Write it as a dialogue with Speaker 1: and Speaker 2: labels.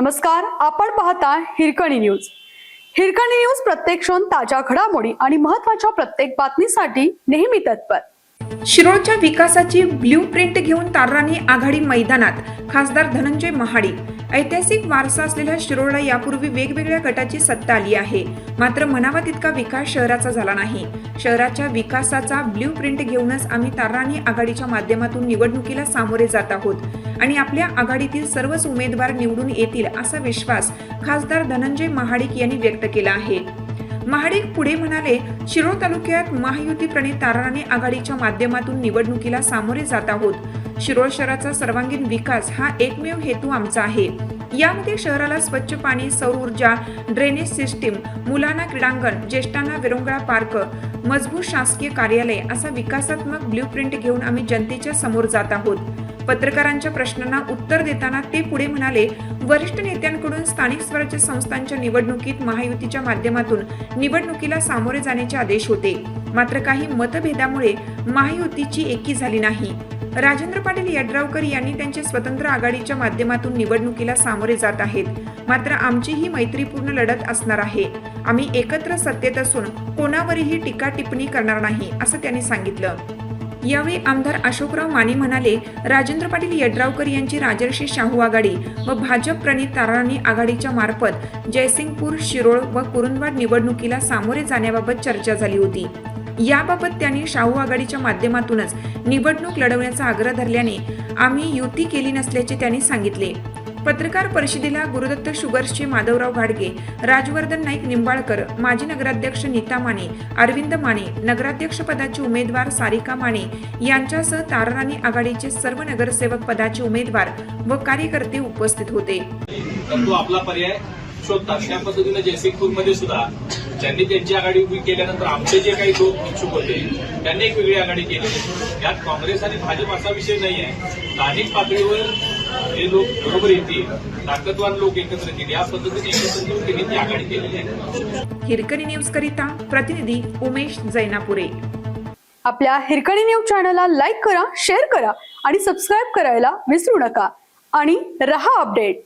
Speaker 1: नमस्कार आपण पाहता हिरकणी न्यूज. हिरकणी न्यूज प्रत्येक क्षण ताज्या घडामोडी आणि महत्त्वाच्या प्रत्येक बातमीसाठी नेहमी तत्पर.
Speaker 2: शिरोळच्या विकासाची ब्ल्यू प्रिंट घेऊन तारांनी आघाडी मैदानात खासदार धनंजय महाडिक. ऐतिहासिक वारसा असलेल्या शिरोळला यापूर्वी वेगवेगळ्या गटाची सत्ता आली आहे. मात्र म्हणावा तितका विकास शहराचा झाला नाही. शहराच्या विकासाचा ब्ल्यू प्रिंट घेऊनच आम्ही तार्राणी आघाडीच्या माध्यमातून निवडणुकीला सामोरे जात आहोत. आणि आपल्या आघाडीतील सर्वच उमेदवार निवडून येतील असा विश्वास खासदार धनंजय महाडिक यांनी व्यक्त केला आहे. महाडिक पुढे म्हणाले शिरोळ तालुक्यात महायुती प्रणित ताराराणी आघाडीच्या माध्यमातून निवडणुकीला सामोरे जात आहोत. शिरोळ शहराचा सर्वांगीण विकास हा एकमेव हेतू आमचा आहे. यामध्ये शहराला स्वच्छ पाणी सौर ऊर्जा ड्रेनेज सिस्टीम मुलांना क्रीडांगण ज्येष्ठांना विरंगुळा पार्क मजबूत शासकीय कार्यालय असा विकासात्मक ब्ल्यू प्रिंट घेऊन आम्ही जनतेच्या समोर जात आहोत. पत्रकारांच्या प्रश्नांना उत्तर देताना ते पुढे म्हणाले वरिष्ठ नेत्यांकडून स्थानिक स्वराज्य संस्थांच्या निवडणुकीत महायुतीच्या माध्यमातून निवडणुकीला सामोरे जाण्याचे आदेश होते. मात्र काही मतभेदामुळे महायुतीची एकी झाली नाही. राजेंद्र पाटील यड्रावकर यांनी त्यांच्या स्वतंत्र आघाडीच्या माध्यमातून निवडणुकीला सामोरे जात आहेत. मात्र आमची ही मैत्रीपूर्ण लढत असणार आहे. आम्ही एकत्र सत्तेत असून कोणावरही टीका टिप्पणी करणार नाही असं त्यांनी सांगितलं. यावेळी आमदार अशोकराव माने म्हणाले राजेंद्र पाटील यड्रावकर यांची राजर्षी शाहू आघाडी व भाजप प्रणित ताराणी आघाडीच्या मार्फत जयसिंगपूर शिरोळ व कुरुंदवाड निवडणुकीला सामोरे जाण्याबाबत चर्चा झाली होती. याबाबत त्यांनी शाहू आघाडीच्या माध्यमातूनच निवडणूक लढवण्याचा आग्रह धरल्याने आम्ही युती केली नसल्याचे त्यांनी सांगितले. पत्रकार परिषदेला गुरुदत्त शुगर्सचे माधवराव घाडगे राजवर्धन नाईक निंबाळकर माजी नगराध्यक्ष नीता माने अरविंद माने नगराध्यक्ष पदाचे उमेदवार सारिका माने यांच्यासह ताराराणी आघाडीचे सर्व नगरसेवक पदाचे उमेदवार व कार्यकर्ते उपस्थित होते.
Speaker 3: आपला पर्याय. शोधतात त्या पद्धतीनं जयसिंगपूरमध्ये सुद्धा ज्यांनी त्यांची आघाडी उभी केल्यानंतर आमचे जे काही लोक इच्छुक होते त्यांनी एक वेगळी आघाडी केली यात काँग्रेस आणि भाजप असा विषय नाही आहे स्थानिक पातळीवर जे लोक बरोबर येतील ताकदवान लोक एकत्र येतील या पद्धतीने एकत्र येऊन त्यांनी ती आघाडी केलेली आहे.
Speaker 2: हिरकणी न्यूज करिता प्रतिनिधी उमेश जैनापुरे.
Speaker 1: आपल्या हिरकणी न्यूज चॅनलला लाईक करा शेअर करा आणि सबस्क्राईब करायला विसरू नका. आणि रहा अपडेट.